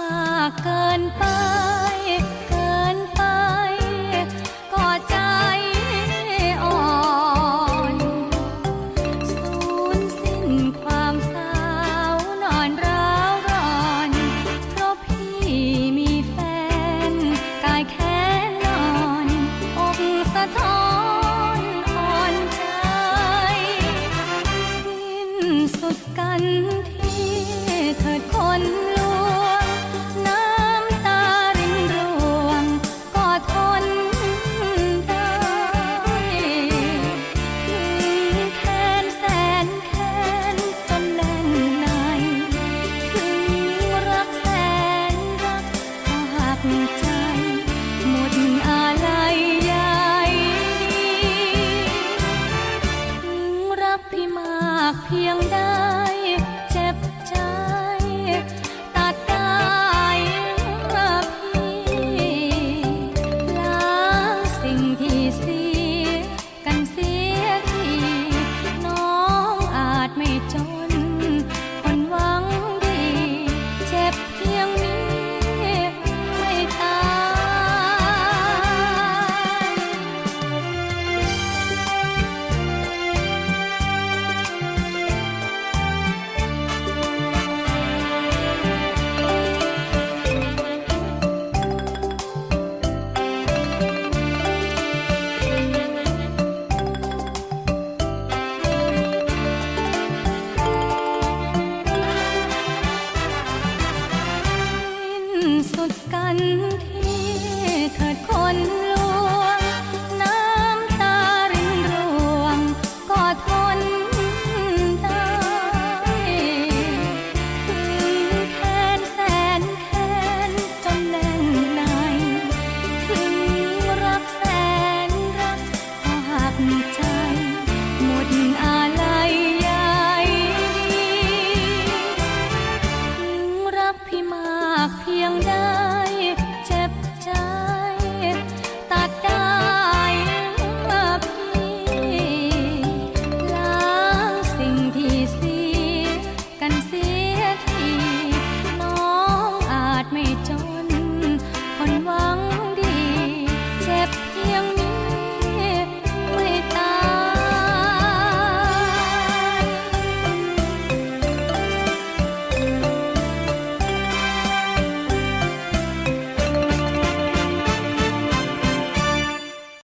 มากเกินไป เกินไป ก็ใจอ่อนสูญสิ้นความสานอนราวรอน เพราะพี่มีแฟน กายแค้นนอนอกสะท้อนอ่อนใจ สิ้นสุดกันากเพียงได้เจ็บใจ Hmm.